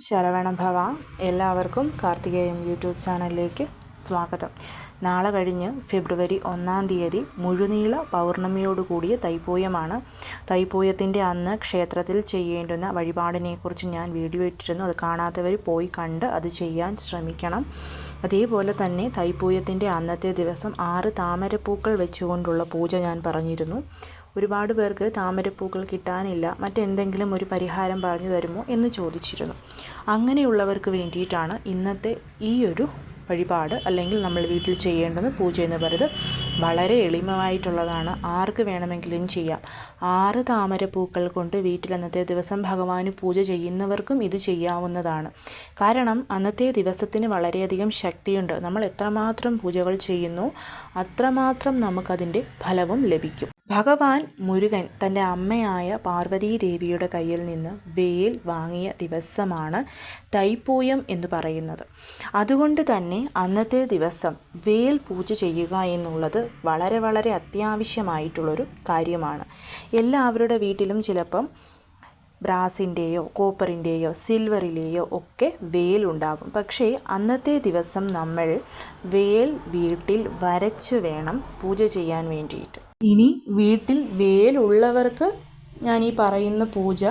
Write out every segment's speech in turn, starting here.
ശരവണ ഭവ. എല്ലാവർക്കും കാർത്തികേയം യൂട്യൂബ് ചാനലിലേക്ക് സ്വാഗതം. നാളെ കഴിഞ്ഞ് ഫെബ്രുവരി ഒന്നാം തീയതി മുഴുനീള പൗർണമിയോടുകൂടിയ തൈപ്പൂയമാണ് തൈപ്പൂയത്തിന്റെ അന്ന് ക്ഷേത്രത്തിൽ ചെയ്യേണ്ടുന്ന വഴിപാടിനെക്കുറിച്ച് ഞാൻ വീഡിയോ ഇട്ടിരുന്നു. അത് കാണാത്തവർ പോയി കണ്ട് അത് ചെയ്യാൻ ശ്രമിക്കണം. അതേപോലെ തന്നെ തൈപ്പൂയത്തിന്റെ അന്നത്തെ ദിവസം ആറ് താമരപ്പൂക്കൾ വെച്ചുകൊണ്ടുള്ള പൂജ ഞാൻ പറഞ്ഞിരുന്നു. ഒരുപാട് പേർക്ക് താമരപ്പൂക്കൾ കിട്ടാനില്ല മറ്റെന്തെങ്കിലും ഒരു പരിഹാരം പറഞ്ഞു തരുമോ എന്ന് ചോദിച്ചിരുന്നു. അങ്ങനെയുള്ളവർക്ക് വേണ്ടിയിട്ടാണ് ഇന്നത്തെ ഈ ഒരു വഴിപാട് അല്ലെങ്കിൽ നമ്മൾ വീട്ടിൽ ചെയ്യേണ്ടത് പൂജ എന്ന് പറയുന്നത് വളരെ എളിമമായിട്ടുള്ളതാണ് ആർക്ക് വേണമെങ്കിലും ചെയ്യാം. ആറ് താമരപ്പൂക്കൾ കൊണ്ട് വീട്ടിൽ അന്നത്തെ ദിവസം ഭഗവാന് പൂജ ചെയ്യുന്നവർക്കും ഇത് ചെയ്യാവുന്നതാണ്. കാരണം അന്നത്തെ ദിവസത്തിന് വളരെയധികം ശക്തിയുണ്ട്. നമ്മൾ എത്രമാത്രം പൂജകൾ ചെയ്യുന്നു അത്രമാത്രം നമുക്കതിന്റെ ഫലവും ലഭിക്കും. ഭഗവാൻ മുരുകൻ തന്റെ അമ്മയായ പാർവതീ ദേവിയുടെ കയ്യിൽ നിന്ന് വേൽ വാങ്ങിയ ദിവസമാണ് തൈപ്പൂയം എന്ന് പറയുന്നത്. അതുകൊണ്ട് തന്നെ അന്നത്തെ ദിവസം വേൽ പൂജ ചെയ്യുക എന്നുള്ളത് വളരെ വളരെ അത്യാവശ്യമായിട്ടുള്ളൊരു കാര്യമാണ്. എല്ലാവരുടെ വീട്ടിലും ചിലപ്പം ബ്രാസിന്റെയോ കോപ്പറിന്റെയോ സിൽവറിലെയോ ഒക്കെ വേൽ ഉണ്ടാകും പക്ഷേ അന്നത്തെ ദിവസം നമ്മൾ വേൽ വീട്ടിൽ വരച്ചു വേണം പൂജ ചെയ്യാൻ വേണ്ടിയിട്ട്. ഇനി വീട്ടിൽ വേലുള്ളവർക്ക് ഞാൻ ഈ പറയുന്ന പൂജ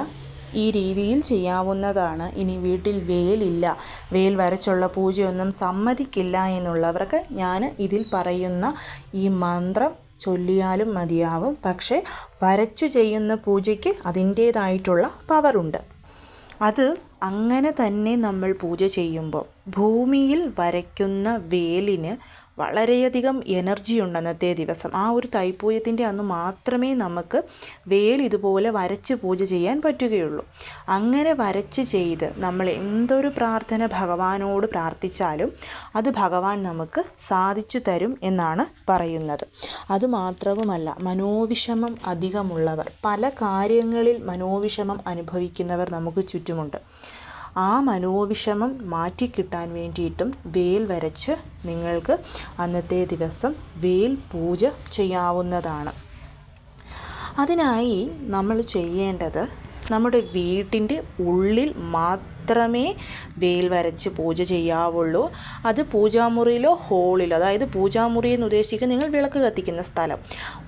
ഈ രീതിയിൽ ചെയ്യാവുന്നതാണ്. ഇനി വീട്ടിൽ വേലില്ല. വേൽ വരച്ചുള്ള പൂജയൊന്നും സമ്മതിക്കില്ല എന്നുള്ളവർക്ക് ഞാൻ ഇതിൽ പറയുന്ന ഈ മന്ത്രം ചൊല്ലിയാലും മതിയാവും. പക്ഷേ വരച്ചു ചെയ്യുന്ന പൂജയ്ക്ക് അതിന്റേതായിട്ടുള്ള പവറുണ്ട് അത് അങ്ങനെ തന്നെ നമ്മൾ പൂജ ചെയ്യുമ്പോൾ ഭൂമിയിൽ വരയ്ക്കുന്ന വേലിന് വളരെയധികം എനർജി ഉണ്ട് അന്നത്തെ ദിവസം. ആ ഒരു തൈപ്പൂയത്തിന്റെ അന്ന് മാത്രമേ നമുക്ക് വേൽ ഇതുപോലെ വരച്ച് പൂജ ചെയ്യാൻ പറ്റുകയുള്ളൂ. അങ്ങനെ വരച്ച് ചെയ്ത് നമ്മൾ എന്തൊരു പ്രാർത്ഥന ഭഗവാനോട് പ്രാർത്ഥിച്ചാലും അത് ഭഗവാൻ നമുക്ക് സാധിച്ചു തരും എന്നാണ് പറയുന്നത്. അതുമാത്രവുമല്ല മനോവിഷമം അധികമുള്ളവർ പല കാര്യങ്ങളിൽ മനോവിഷമം അനുഭവിക്കുന്നവർ നമുക്ക് ചുറ്റുമുണ്ട്. ആ മനോവിഷമം മാറ്റിക്കിട്ടാൻ വേണ്ടിയിട്ടും വേൽ വരച്ച് നിങ്ങൾക്ക് അന്നത്തെ ദിവസം വേൽ പൂജ ചെയ്യാവുന്നതാണ്. അതിനായി നമ്മൾ ചെയ്യേണ്ടത് നമ്മുടെ വീട്ടിന്റെ ഉള്ളിൽ മാത്രമേ വേൽ വരച്ച് പൂജ ചെയ്യാവുള്ളൂ. അത് പൂജാമുറിയിലോ ഹോളിലോ അതായത് പൂജാമുറി എന്ന് ഉദ്ദേശിക്കുക നിങ്ങൾ വിളക്ക് കത്തിക്കുന്ന സ്ഥലം.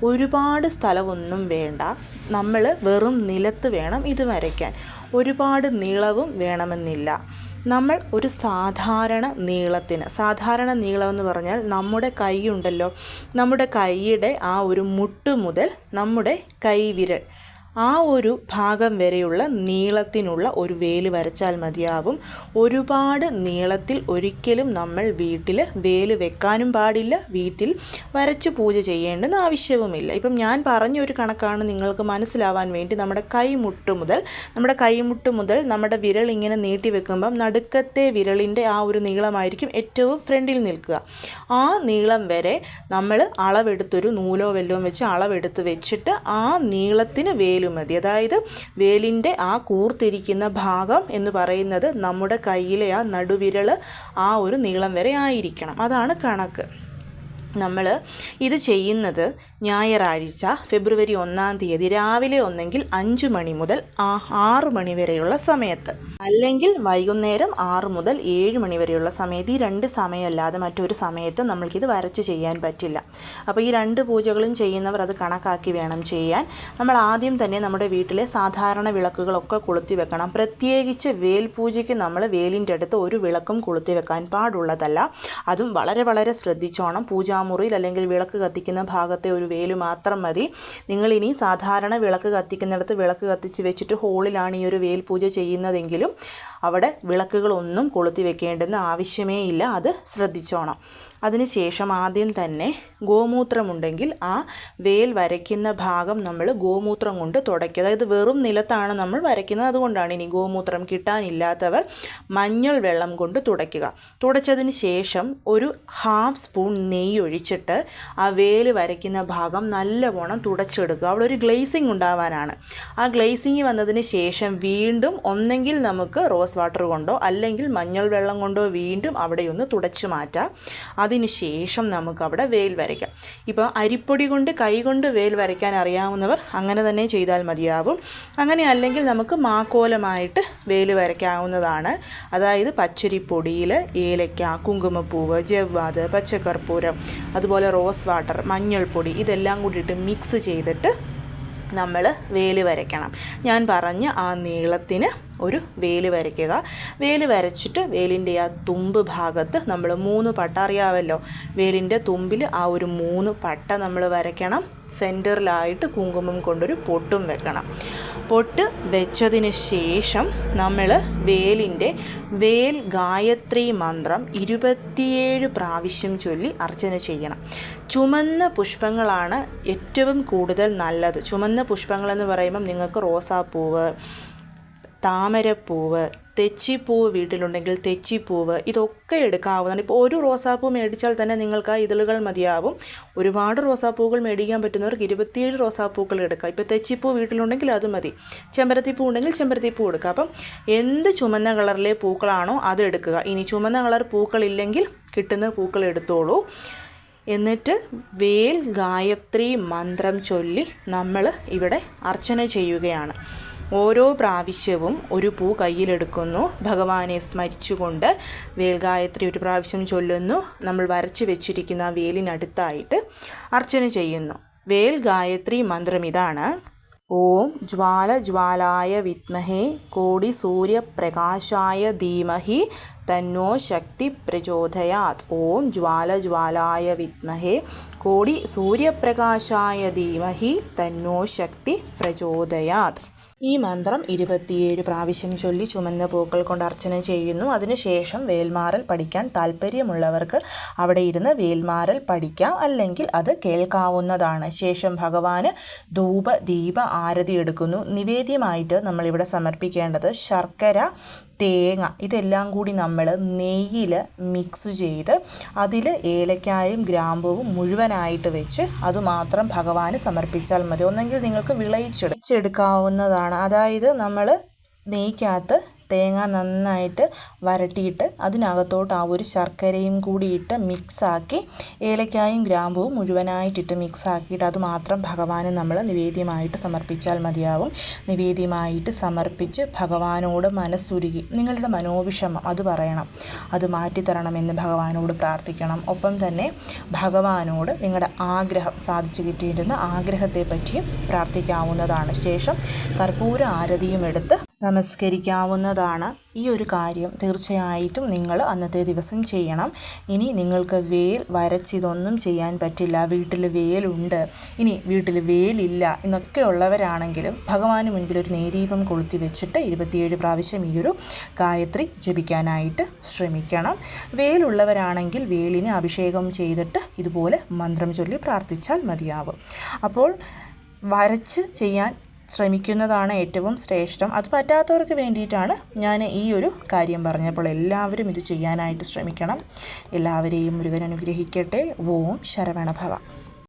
ഒരുപാട് സ്ഥലമൊന്നും വേണ്ട. നമ്മൾ വെറും നിലത്ത് വേണം ഇത് വരയ്ക്കാൻ. ഒരുപാട് നീളവും വേണമെന്നില്ല. നമ്മൾ ഒരു സാധാരണ നീളത്തിന് സാധാരണ നീളം എന്ന് പറഞ്ഞാൽ നമ്മുടെ കൈ ഉണ്ടല്ലോ. നമ്മുടെ കൈയുടെ ആ ഒരു മുട്ട് മുതൽ നമ്മുടെ കൈവിരൽ ആ ഒരു ഭാഗം വരെയുള്ള നീളത്തിനുള്ള ഒരു വേൽ വരച്ചാൽ മതിയാവും. ഒരുപാട് നീളത്തിൽ ഒരിക്കലും നമ്മൾ വീട്ടിൽ വേൽ വെക്കാനും പാടില്ല. വീട്ടിൽ വരച്ച് പൂജ ചെയ്യേണ്ടെന്ന് ആവശ്യവുമില്ല. ഇപ്പം ഞാൻ പറഞ്ഞ ഒരു കണക്കാണ് നിങ്ങൾക്ക് മനസ്സിലാവാൻ വേണ്ടി നമ്മുടെ കൈമുട്ട് മുതൽ നമ്മുടെ കൈമുട്ട് മുതൽ നമ്മുടെ വിരൽ ഇങ്ങനെ നീട്ടി വെക്കുമ്പം നടുക്കത്തെ വിരലിന്റെ ആ ഒരു നീളമായിരിക്കും ഏറ്റവും ഫ്രണ്ടിൽ നിൽക്കുക. ആ നീളം വരെ നമ്മൾ അളവെടുത്തൊരു നൂലോ വെല്ലോ വെച്ച് അളവെടുത്ത് വെച്ചിട്ട് ആ നീളത്തിന് വേൽ മതി. അതായത് വേലിന്റെ ആ കൂർത്തിരിക്കുന്ന ഭാഗം എന്ന് പറയുന്നത് നമ്മുടെ കയ്യിലെ ആ നടുവിരൽ ആ ഒരു നീളം വരെ ആയിരിക്കണം. അതാണ് കണക്ക്. നമ്മൾ ഇത് ചെയ്യുന്നത് ഞായറാഴ്ച ഫെബ്രുവരി ഒന്നാം തീയതി രാവിലെ ഒന്നെങ്കിൽ അഞ്ച് മണി മുതൽ ആറ് മണി വരെയുള്ള സമയത്ത്. അല്ലെങ്കിൽ വൈകുന്നേരം ആറ് മുതൽ ഏഴ് മണി വരെയുള്ള സമയത്ത്. ഈ രണ്ട് സമയമല്ലാതെ മറ്റൊരു സമയത്ത് നമ്മൾക്കിത് വരച്ച് ചെയ്യാൻ പറ്റില്ല. അപ്പോൾ ഈ രണ്ട് പൂജകളും ചെയ്യുന്നവർ അത് കണക്കാക്കി വേണം ചെയ്യാൻ. നമ്മൾ ആദ്യം തന്നെ നമ്മുടെ വീട്ടിലെ സാധാരണ വിളക്കുകളൊക്കെ കൊളുത്തി വെക്കണം. പ്രത്യേകിച്ച് വേൽ പൂജയ്ക്ക് നമ്മൾ വേലിന്റെ അടുത്ത് ഒരു വിളക്കും കൊളുത്തി വെക്കാൻ പാടുള്ളതല്ല. അതും വളരെ വളരെ ശ്രദ്ധിച്ചോണം. പൂജാമുറിയിൽ അല്ലെങ്കിൽ വിളക്ക് കത്തിക്കുന്ന ഭാഗത്തെ ഒരു വേൽ മാത്രം മതി. നിങ്ങളിനി സാധാരണ വിളക്ക് കത്തിക്കുന്നിടത്ത് വിളക്ക് കത്തിച്ച് വെച്ചിട്ട് ഹോളിലാണ് ഈ ഒരു വേൽ പൂജ ചെയ്യുന്നതെങ്കിലും അവിടെ വിളക്കുകളൊന്നും കൊളുത്തി വെക്കേണ്ടുന്ന ആവശ്യമേ ഇല്ല അത് ശ്രദ്ധിച്ചോണം. അതിനുശേഷം ആദ്യം തന്നെ ഗോമൂത്രമുണ്ടെങ്കിൽ ആ വേൽ വരയ്ക്കുന്ന ഭാഗം നമ്മൾ ഗോമൂത്രം കൊണ്ട് തുടയ്ക്കുക. അതായത് വെറും നിലത്താണ് നമ്മൾ വരയ്ക്കുന്നത്. അതുകൊണ്ടാണ് ഇനി ഗോമൂത്രം കിട്ടാനില്ലാത്തവർ മഞ്ഞൾ വെള്ളം കൊണ്ട് തുടയ്ക്കുക. തുടച്ചതിന് ശേഷം ഒരു ഹാഫ് സ്പൂൺ നെയ്യ് ഒഴിച്ചിട്ട് ആ വേൽ വരയ്ക്കുന്ന ഭാഗം നല്ലവണ്ണം തുടച്ചെടുക്കുക. അവിടെ ഒരു ഗ്ലേസിങ് ഉണ്ടാവാനാണ്. ആ ഗ്ലേസിങ് വന്നതിന് ശേഷം വീണ്ടും ഒന്നെങ്കിൽ നമുക്ക് റോസ് വാട്ടർ കൊണ്ടോ അല്ലെങ്കിൽ മഞ്ഞൾ വെള്ളം കൊണ്ടോ വീണ്ടും അവിടെ ഒന്ന് തുടച്ചു മാറ്റാം. അതിനുശേഷം നമുക്ക് അവിടെ വേൽ വരയ്ക്കാം. ഇപ്പോൾ അരിപ്പൊടി കൊണ്ട് കൈ കൊണ്ട് വേൽ വരയ്ക്കാൻ അറിയാവുന്നവർ അങ്ങനെ തന്നെ ചെയ്താൽ മതിയാവും. അങ്ങനെ അല്ലെങ്കിൽ നമുക്ക് മാക്കോലമായിട്ട് വേൽ വരയ്ക്കാവുന്നതാണ്. അതായത് പച്ചരിപ്പൊടിയിൽ ഏലക്ക കുങ്കുമപ്പൂവ് ജവ്വാത് പച്ചക്കർപ്പൂരം അതുപോലെ റോസ് വാട്ടർ മഞ്ഞൾപ്പൊടി ഇതെല്ലാം കൂടിയിട്ട് മിക്സ് ചെയ്തിട്ട് നമ്മൾ വേൽ വരയ്ക്കണം. ഞാൻ പറഞ്ഞ ആ നീളത്തിന് ഒരു വേൽ വരയ്ക്കുക. വേൽ വരച്ചിട്ട് വേലിന്റെ ആ തുമ്പ് ഭാഗത്ത് നമ്മൾ മൂന്ന് പട്ട അറിയാമല്ലോ. വേലിന്റെ തുമ്പിൽ ആ ഒരു മൂന്ന് പട്ട നമ്മൾ വരയ്ക്കണം. സെന്ററിലായിട്ട് കുങ്കുമം കൊണ്ടൊരു പൊട്ടും വെക്കണം. പൊട്ട് വെച്ചതിന് ശേഷം നമ്മൾ വേലിന്റെ വേൽ ഗായത്രി മന്ത്രം ഇരുപത്തിയേഴ് പ്രാവശ്യം ചൊല്ലി അർച്ചന ചെയ്യണം. ചുമന്ന പുഷ്പങ്ങളാണ് ഏറ്റവും കൂടുതൽ നല്ലത്. ചുമന്ന പുഷ്പങ്ങളെന്ന് പറയുമ്പം നിങ്ങൾക്ക് റോസാപ്പൂവ് താമരപ്പൂവ് തെച്ചിപ്പൂവ് വീട്ടിലുണ്ടെങ്കിൽ തെച്ചിപ്പൂവ് ഇതൊക്കെ എടുക്കാവുന്നതാണ്. ഇപ്പോൾ ഒരു റോസാപ്പൂ മേടിച്ചാൽ തന്നെ നിങ്ങൾക്ക് ആ ഇതളുകൾ മതിയാവും. ഒരുപാട് റോസാപ്പൂക്കൾ മേടിക്കാൻ പറ്റുന്നവർക്ക് ഇരുപത്തിയേഴ് റോസാപ്പൂക്കൾ എടുക്കാം. ഇപ്പോൾ തെച്ചിപ്പൂ വീട്ടിലുണ്ടെങ്കിൽ അത് മതി. ചെമ്പരത്തിപ്പൂ ഉണ്ടെങ്കിൽ ചെമ്പരത്തിപ്പൂ എടുക്കുക അപ്പം എന്ത് ചുമന്ന കളറിലെ പൂക്കളാണോ അത് എടുക്കുക. ഇനി ചുമന്ന കളർ പൂക്കളില്ലെങ്കിൽ കിട്ടുന്ന പൂക്കൾ എടുത്തോളൂ. എന്നിട്ട് വേൽ ഗായത്രി മന്ത്രം ചൊല്ലി നമ്മൾ ഇവിടെ അർച്ചന ചെയ്യുകയാണ്. ഓരോ പ്രാവശ്യവും ഒരു പൂ കയ്യിലെടുക്കുന്നു. ഭഗവാനെ സ്മരിച്ചുകൊണ്ട് വേൽഗായത്രി ഒരു പ്രാവശ്യം ചൊല്ലുന്നു. നമ്മൾ വരച്ചു വെച്ചിരിക്കുന്ന വേലിനടുത്തായിട്ട് അർച്ചന ചെയ്യുന്നു. വേൽ ഗായത്രി മന്ത്രം ഇതാണ്. ഓം ജ്വാല ജ്വാലായ വിത്മഹേ കോടി സൂര്യപ്രകാശായ ധീമഹി തന്നോ ശക്തി പ്രചോദയാത്. ഓം ജ്വാല ജ്വാലായ വിത്മഹേ കോടി സൂര്യപ്രകാശായ ധീമഹി തന്നോ ശക്തി പ്രചോദയാത്. ഈ മന്ത്രം ഇരുപത്തിയേഴ് പ്രാവശ്യം ചൊല്ലി ചുമന്ന പൂക്കൾ കൊണ്ട് അർച്ചന ചെയ്യുന്നു. അതിനുശേഷം വേൽമാറൽ പഠിക്കാൻ താല്പര്യമുള്ളവർക്ക് അവിടെ ഇരുന്ന് വേൽമാറൽ പഠിക്കാം അല്ലെങ്കിൽ അത് കേൾക്കാവുന്നതാണ്. ശേഷം ഭഗവാന് ധൂപ ദീപ ആരതി എടുക്കുന്നു. നിവേദ്യമായിട്ട് നമ്മളിവിടെ സമർപ്പിക്കേണ്ടത് ശർക്കര തേങ്ങ ഇതെല്ലാം കൂടി നമ്മൾ നെയ്യിൽ മിക്സ് ചെയ്ത് അതിൽ ഏലക്കായും ഗ്രാമ്പുവും മുഴുവനായിട്ട് വെച്ച് അതുമാത്രം ഭഗവാന് സമർപ്പിച്ചാൽ മതി. ഒന്നെങ്കിൽ നിങ്ങൾക്ക് വിളയിച്ചെടുക്കാവുന്നതാണ്. അതായത് നമ്മൾ നെയ്ക്കകത്ത് തേങ്ങ നന്നായിട്ട് വരട്ടിയിട്ട് അതിനകത്തോട്ട് ആ ഒരു ശർക്കരയും കൂടി ഇട്ട് മിക്സാക്കി ഏലക്കായും ഗ്രാമ്പുവും മുഴുവനായിട്ടിട്ട് മിക്സാക്കിയിട്ട് അത് മാത്രം ഭഗവാന് നമ്മൾ നിവേദ്യമായിട്ട് സമർപ്പിച്ചാൽ മതിയാവും. നിവേദ്യമായിട്ട് സമർപ്പിച്ച് ഭഗവാനോട് മനസ്സുരുകി നിങ്ങളുടെ മനോവിഷമം അത് പറയണം. അത് മാറ്റിത്തരണമെന്ന് ഭഗവാനോട് പ്രാർത്ഥിക്കണം. ഒപ്പം തന്നെ ഭഗവാനോട് നിങ്ങളുടെ ആഗ്രഹം സാധിച്ചു കിട്ടിയിരുന്ന ആഗ്രഹത്തെ പറ്റിയും പ്രാർത്ഥിക്കാവുന്നതാണ്. ശേഷം കർപ്പൂര ആരതിയും എടുത്ത് നമസ്കരിക്കാവുന്നതാണ് ഈ ഒരു കാര്യം. തീർച്ചയായിട്ടും നിങ്ങൾ അന്നത്തെ ദിവസം ചെയ്യണം. ഇനി നിങ്ങൾക്ക് വേൽ വരച്ചിതൊന്നും ചെയ്യാൻ പറ്റില്ല. വീട്ടിൽ വേലുണ്ട്. ഇനി വീട്ടിൽ വേലില്ല എന്നൊക്കെ ഉള്ളവരാണെങ്കിലും ഭഗവാന് മുൻപിൽ ഒരു നേരീപം കൊളുത്തി വെച്ചിട്ട് ഇരുപത്തിയേഴ് പ്രാവശ്യം ഈ ഒരു ഗായത്രി ജപിക്കാനായിട്ട് ശ്രമിക്കണം. വേലുള്ളവരാണെങ്കിൽ വേലിന് അഭിഷേകം ചെയ്തിട്ട് ഇതുപോലെ മന്ത്രം ചൊല്ലി പ്രാർത്ഥിച്ചാൽ മതിയാവും. അപ്പോൾ വരച്ച് ചെയ്യാൻ ശ്രമിക്കുന്നതാണ് ഏറ്റവും ശ്രേഷ്ഠം. അത് പറ്റാത്തവർക്ക് വേണ്ടിയിട്ടാണ് ഞാൻ ഈ ഒരു കാര്യം പറഞ്ഞപ്പോൾ എല്ലാവരും ഇത് ചെയ്യാനായിട്ട് ശ്രമിക്കണം. എല്ലാവരെയും മുരുകൻ അനുഗ്രഹിക്കട്ടെ. ഓം ശരവണഭവ.